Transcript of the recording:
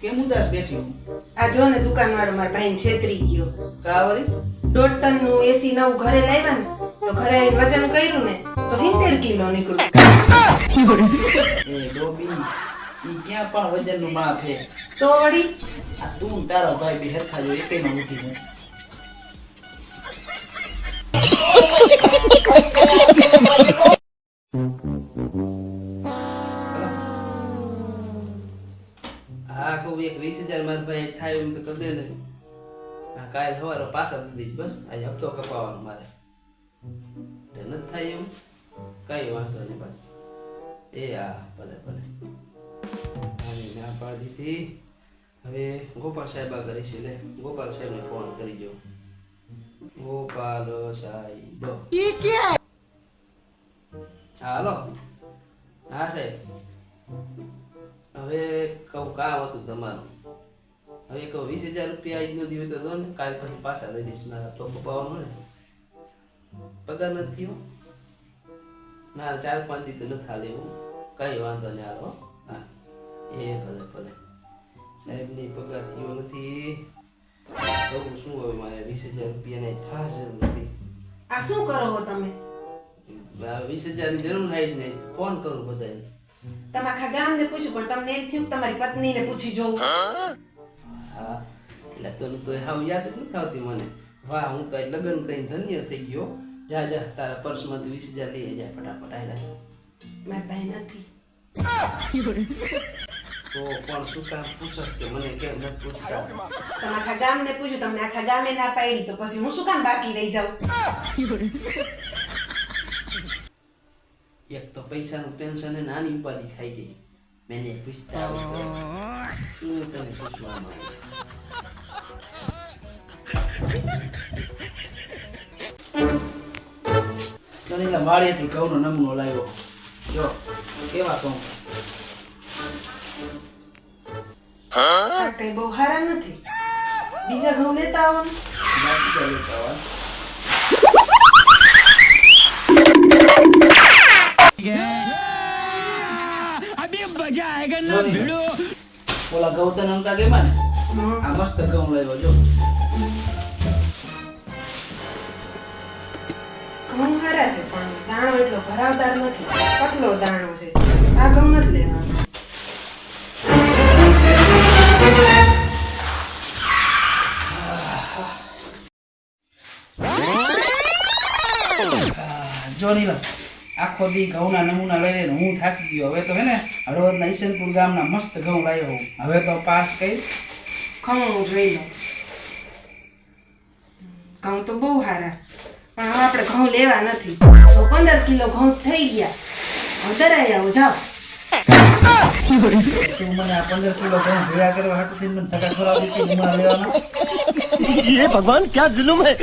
કેમ ઉદાસ બેઠી? આ જો ને મારા છેતરી ગયો. એસી નવું ઘરે લાવ્યા ને તો ઘરે આવીને વજન કર્યું ને તો સિત્તેર કિલો નીકળ્યું. એ ડોબી ઈ ક્યાં પણ વજનનું માપ હે તો વળી? આ તું તારો ભાઈ બી હરખા જો એકેયમાં ઊંધી નહીં હા એક વીસ હજાર મારા ભાઈ થાય એમ તો કરી દે ને હા કાલ સવારે પાછા દઈ દઈશ બસ. આજે હપ્તો કપાવવાનો મારે. તો નથી થાય એવું કઈ વાંધો નહીં ભાઈ એ હા ભલે ભલે. આની ના પાડી દીધી. હવે ગોપાલ સાહેબ આ કરી છે લે. ગોપાલ સાહેબને ફોન કરી જો ગોપાલ સાહેબ. હા હાલો. હા સાહેબ. કામ હતું તમારું? હવે કહો વીસ હજાર રૂપિયા આજનો દિવસ તો દો ને કાલ પછી પાછા લઈ દઈશ મારા તો કપાવવાનો ને પગાર નથી ના ચાર પાંચ દી તો નથી હાલે એવું. કઈ વાંધો નહીં હાલો હા. એ ભલે ભલે. સાહેબની પગાર થયો નથી. કહું શું હવે મારે વીસ હજાર રૂપિયાની ખાસ જરૂર હતી? આ શું કરો તમે? વીસ હજારની જરૂર થાય જ નહીં. ફોન કરું બધાને. તમે આખા ગામને પૂછ્યું પણ તમને એમ થયું કે તમારી પત્નીને પૂછી જોઉં હા એટલે તને તો હાવ યાદ જ નથી આવતી મને વાહ હું તો લગ્ન કરીને ધન્ય થઈ ગયો જા જા તારા પર્સમાંથી વીસ હજાર લઈ જા ફટાફટ આયલા મારા ભાઈ નથી તો પણ શું કામ પૂછસ કે મને કેમ નથી પૂછતા તમે આખા ગામને પૂછ્યું તમને આખા ગામે ના પાડી તો પછી હું શું કામ બાકી રહી જાઉં એક તો પૈસાનું ટેન્શન ને નાની ઉપાધિ ખાઈ ગઈ મેને પૂછતા હું શું તને પૂછવા માંગુ ઘઉંનો નમૂનો લાવ્યો જો કેવા ઘઉં આ કઈ બહુ હારા નથી બીજા ઘઉં લેતા આવો લેતા હોય ના ભીડો. ઓલા ગૌતમ હમતા ગેમા ને આ મસ્ત ઘઉં લાવ્યો જો. છે પણ દાણો એટલો ભરાવદાર નથી. પતલો દાણો છે. આ ઘઉં નથી લેવાનો. Johnny, આખો દી ઘઉંના નમૂના લઈને હું થાકી ગયો. હવે તો હે ને હળવદના ઈશનપુર ગામના મસ્ત ઘઉં લાવ્યો હું. હવે તો પાસ કઈ ખમણું જોઈ લો ઘઉં તો બહુ સારા પણ હવે આપણે ઘઉં લેવા નથી. તો પંદર કિલો ઘઉં થઈ ગયા. અંદર આવ્યા જાઓ. તું મને પંદર કિલો ઘઉં ભેગા કરવા ભગવાન ક્યાં જુલુમ હે?